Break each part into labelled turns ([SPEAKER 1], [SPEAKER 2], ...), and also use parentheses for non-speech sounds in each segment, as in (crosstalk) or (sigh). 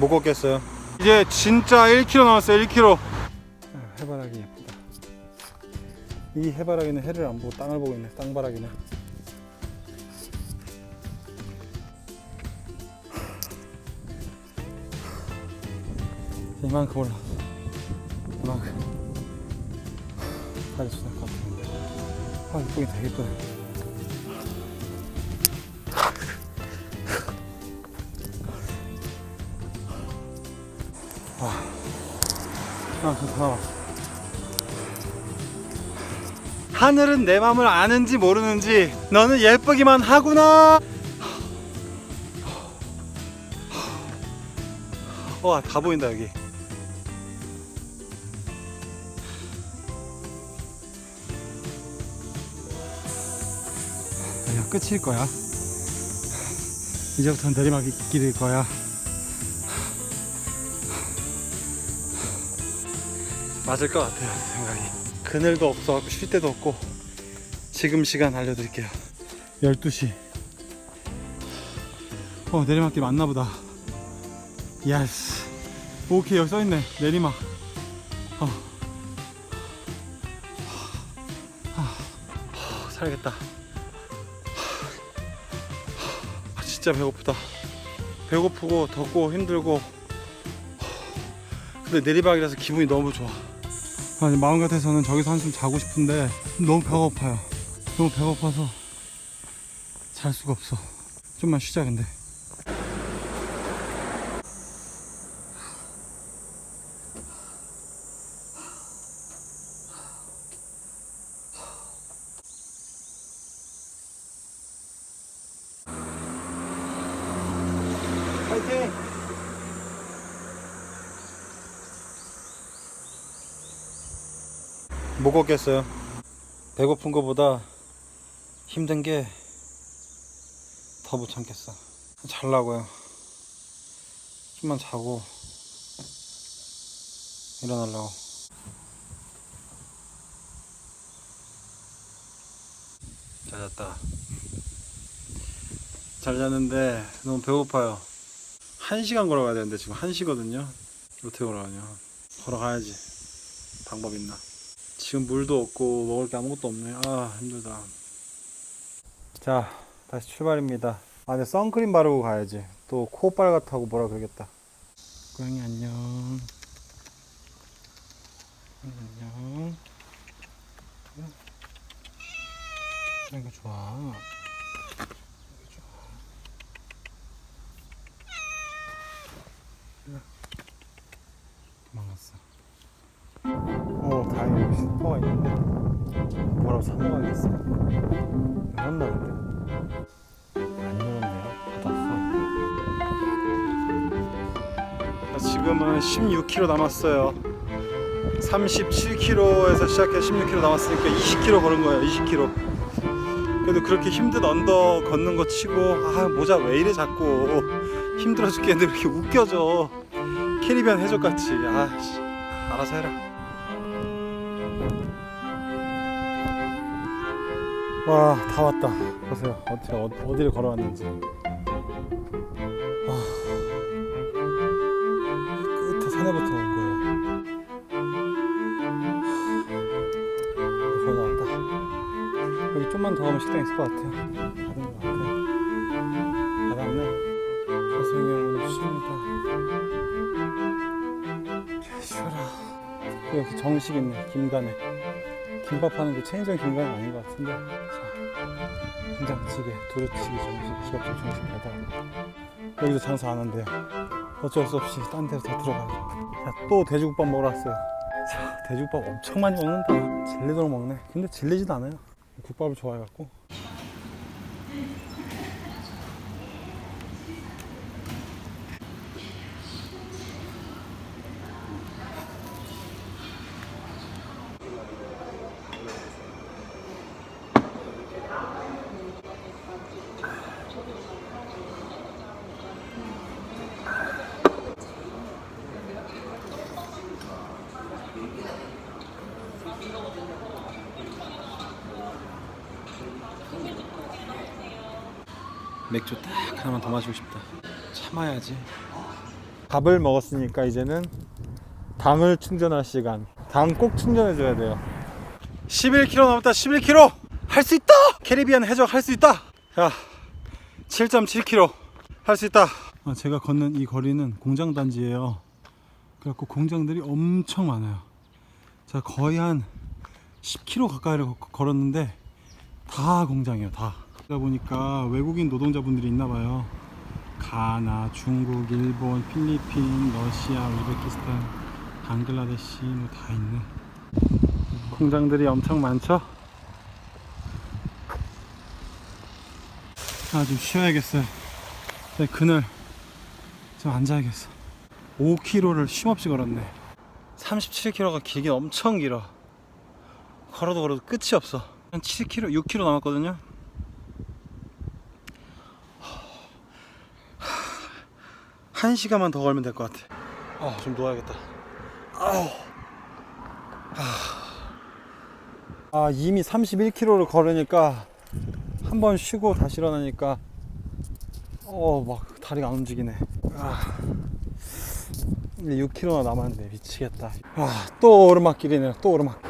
[SPEAKER 1] 못 걷겠어요. 이제 진짜 1km 남았어요. 1km. 해바라기 예쁘다. 이 해바라기는 해를 안 보고 땅을 보고 있네. 땅바라기는. 이만큼 올라. 이만큼. 다리 것 같은데. 아, 이쁘긴 되게 이쁘네. 아, 좋다. 하늘은 내 맘을 아는지 모르는지 너는 예쁘기만 하구나. 와, 다 보인다 여기. 끝일 거야. 이제부터 내리막이 길일 거야. 맞을 것 같아요 생각이. 그늘도 없어. 쉴 데도 없고. 지금 시간 알려드릴게요. 12시. 어 내리막길 맞나 보다. 예스 오케이 여기 써있네. 내리막. 어. 아, 아, 살겠다. 아, 진짜 배고프다. 배고프고 덥고 힘들고. 근데 내리막이라서 기분이 너무 좋아 아니 마음 같아서는 저기서 한숨 자고 싶은데 너무 배고파요. 너무 배고파서 잘 수가 없어. 좀만 쉬자 근데. 못 걷겠어요. 배고픈 것보다 힘든 게 더 못 참겠어. 잘라고요. 좀만 자고 일어나려고. 잘 잤다. 잘 잤는데 너무 배고파요. 한 시간 걸어가야 되는데 지금 한 시거든요. 어떻게 걸어가냐? 걸어가야지. 방법 있나? 지금 물도 없고 먹을 게 아무것도 없네. 아 힘들다. 자 다시 출발입니다. 아 근데 선크림 바르고 가야지. 또 코 빨갛다고 뭐라 그러겠다. 고양이 안녕. 안녕. 이거 좋아. 지금은 16km 남았어요. 37km에서 시작해 16km 남았으니까 20km 걸은 거예요. 20km. 그래도 그렇게 힘든 언더 걷는 거 치고 아 모자 왜 이래 자꾸 힘들어 죽겠는데 왜 이렇게 웃겨져 캐리비안 해적 같이 아씨 알아서 해라. 와, 다 왔다. 보세요. 어떻게, 어, 어디를 걸어왔는지. 산에부터 온 거예요. 거의 나왔다. 여기 좀만 더 가면 식당 있을 것 같아요. 받은 것 같아. 받았네. 죄송해요. 오늘 쉽니다. 쉬어라. 여기 정식 있네. 김간에. 김밥 하는 게 체인점 김간은 아닌 것 같은데. 자, 된장찌개, 두루치기 정식, 기업식 정식 배달. 여기도 장사 안 한대요. 어쩔 수 없이 딴 데로 더 들어가요. 자, 또 돼지국밥 먹으러 왔어요. 자, 돼지국밥 엄청 많이 먹는다. 질리도록 먹네. 근데 질리지도 않아요. 국밥을 좋아해갖고. 맥주 딱 하나만 더 마시고 싶다. 참아야지. 밥을 먹었으니까 이제는 당을 충전할 시간. 당 꼭 충전해 줘야 돼요. 11km 남았다. 11km. 할 수 있다. 캐리비안 해적 할 수 있다. 자, 7.7km 할 수 있다. 아, 제가 걷는 이 거리는 공장 단지예요. 그래갖고 공장들이 엄청 많아요. 제가 거의 한 10km 가까이를 거- 걸었는데 다 공장이에요. 다. 그러다 보니까 외국인 노동자분들이 있나 봐요. 가나, 중국, 일본, 필리핀, 러시아, 우즈베키스탄, 방글라데시 뭐 다 있네. 공장들이 엄청 많죠? 아, 좀 쉬어야겠어요. 네, 그늘 좀 앉아야겠어. 5km를 쉼없이 걸었네. 37km가 길긴 엄청 길어. 걸어도 걸어도 끝이 없어. 한 7km, 6km 남았거든요. 한 시간만 더 걸면 될 것 같아. 아, 좀 누워야겠다. 아우. 아, 아, 이미 31km를 걸으니까 한 번 쉬고 다시 일어나니까 어, 막 다리가 안 움직이네. 아. 이제 6km나 남았는데 미치겠다. 아, 또 오르막길이네요. 또 오르막.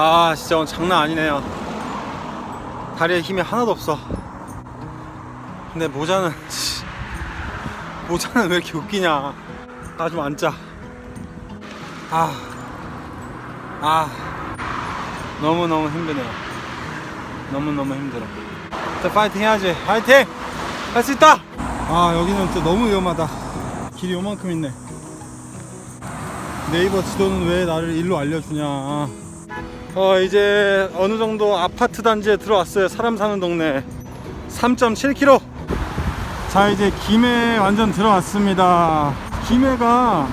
[SPEAKER 1] 아 진짜 오늘 장난 아니네요. 다리에 힘이 하나도 없어. 근데 모자는 씨, (laughs) 모자는 왜 이렇게 웃기냐. 아좀 앉자. 아, 아. 너무너무 힘드네요. 너무너무 힘들어. 자 파이팅 해야지. 파이팅! 할 수 있다! 아 여기는 또 너무 위험하다. 길이 요만큼 있네. 네이버 지도는 왜 나를 일로 알려주냐 어 이제 어느 정도 아파트 단지에 들어왔어요. 사람 사는 동네. 3.7km. 자 이제 김해 완전 들어왔습니다. 김해가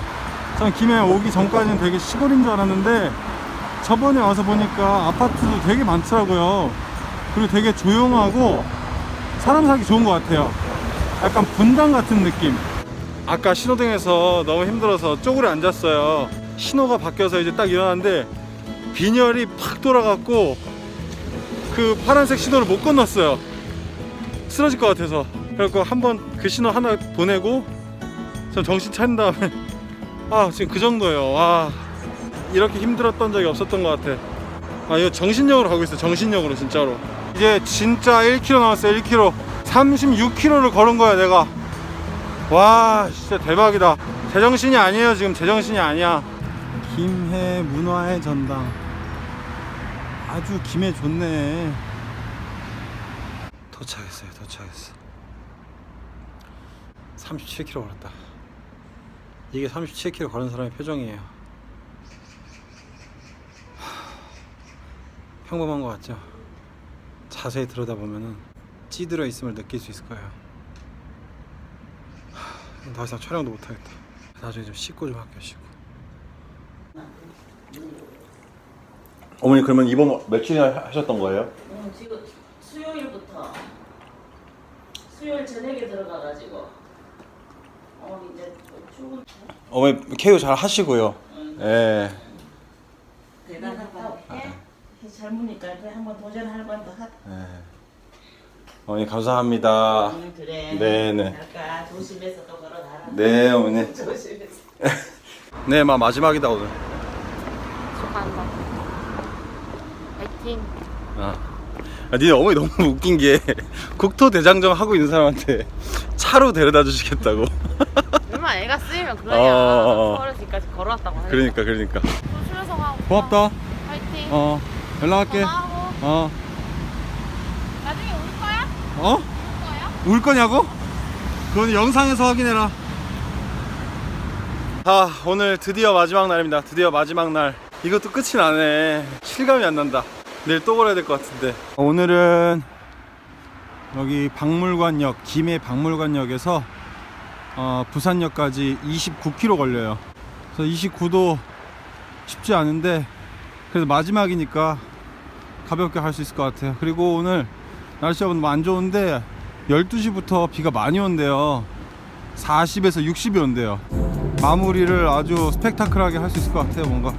[SPEAKER 1] 전 김해 오기 전까지는 되게 시골인 줄 알았는데 저번에 와서 보니까 아파트도 되게 많더라고요. 그리고 되게 조용하고 사람 살기 좋은 것 같아요. 약간 분당 같은 느낌. 아까 신호등에서 너무 힘들어서 쪼그려 앉았어요. 신호가 바뀌어서 이제 딱 일어났는데 빈혈이 팍 돌아갔고 그 파란색 신호를 못 건넜어요. 쓰러질 것 같아서. 그래갖고 한번 그 신호 하나 보내고 전 정신 차린 다음에 (laughs) 아 지금 그 정도예요. 와 이렇게 힘들었던 적이 없었던 것 같아. 아 이거 정신력으로 가고 있어. 정신력으로 진짜로. 이제 진짜 1km 남았어요. 1km. 36km를 걸은 거야 내가. 와 진짜 대박이다. 제정신이 아니에요 지금 제정신이 아니야. 김해 문화의 전당. 아주 김해 좋네. 도착했어요. 도착했어. 37km 걸었다. 이게 37km 걸은 사람의 표정이에요. 하, 평범한 것 같죠? 자세히 들여다보면은 찌들어 있음을 느낄 수 있을 거예요. 하, 더 이상 촬영도 못 하겠다. 나중에 좀 씻고 좀 할게요. 씻고.
[SPEAKER 2] 어머니 그러면 이번 며칠이나 하셨던 거예요?
[SPEAKER 3] 어, 지금 수요일부터 수요일 저녁에 들어가가지고 어 이제 또 출근
[SPEAKER 1] 어머니 케어 잘 하시고요. 예.
[SPEAKER 3] 대단하다. 예? 젊으니까 이제 한번 도전할 건더 하다.
[SPEAKER 1] 예. 어머니 감사합니다.
[SPEAKER 3] 응, 그래.
[SPEAKER 1] 네네.
[SPEAKER 3] 잘가 조심해서 또 걸어가라.
[SPEAKER 1] 네 어머니. (laughs)
[SPEAKER 3] 조심해서. (laughs)
[SPEAKER 1] 네, 마 마지막이다 오늘.
[SPEAKER 4] 축하한다. 파이팅.
[SPEAKER 1] 아. 아, 니네 어머니 너무 (laughs) 웃긴 게 국토 대장정 하고 있는 사람한테 차로 데려다 주시겠다고. (laughs)
[SPEAKER 4] 얼마 애가 쓰이면
[SPEAKER 1] 어,
[SPEAKER 4] 그러냐.
[SPEAKER 1] 어, 어.
[SPEAKER 4] 서울에서까지 걸어왔다고 하니까.
[SPEAKER 1] 그러니까 그러니까.
[SPEAKER 4] 출석 하고.
[SPEAKER 1] 고맙다.
[SPEAKER 4] 파이팅.
[SPEAKER 1] 어 연락할게.
[SPEAKER 4] 전화하고.
[SPEAKER 1] 어
[SPEAKER 4] 나중에 올 거야?
[SPEAKER 1] 어?
[SPEAKER 4] 올 거야?
[SPEAKER 1] 울 거냐고? 그건 영상에서 확인해라. 아, 오늘 드디어 마지막 날입니다. 드디어 마지막 날. 이것도 끝이 나네. 실감이 안 난다. 내일 또 걸어야 될 것 같은데. 오늘은 여기 박물관역, 김해 박물관역에서 어, 부산역까지 29km 걸려요. 그래서 29도 쉽지 않은데 그래도 마지막이니까 가볍게 갈 수 있을 것 같아요. 그리고 오늘 날씨가 너무 안 좋은데 12시부터 비가 많이 온대요 40에서 60이 온대요 마무리를 아주 스펙타클하게 할 수 있을 것 같아요 뭔가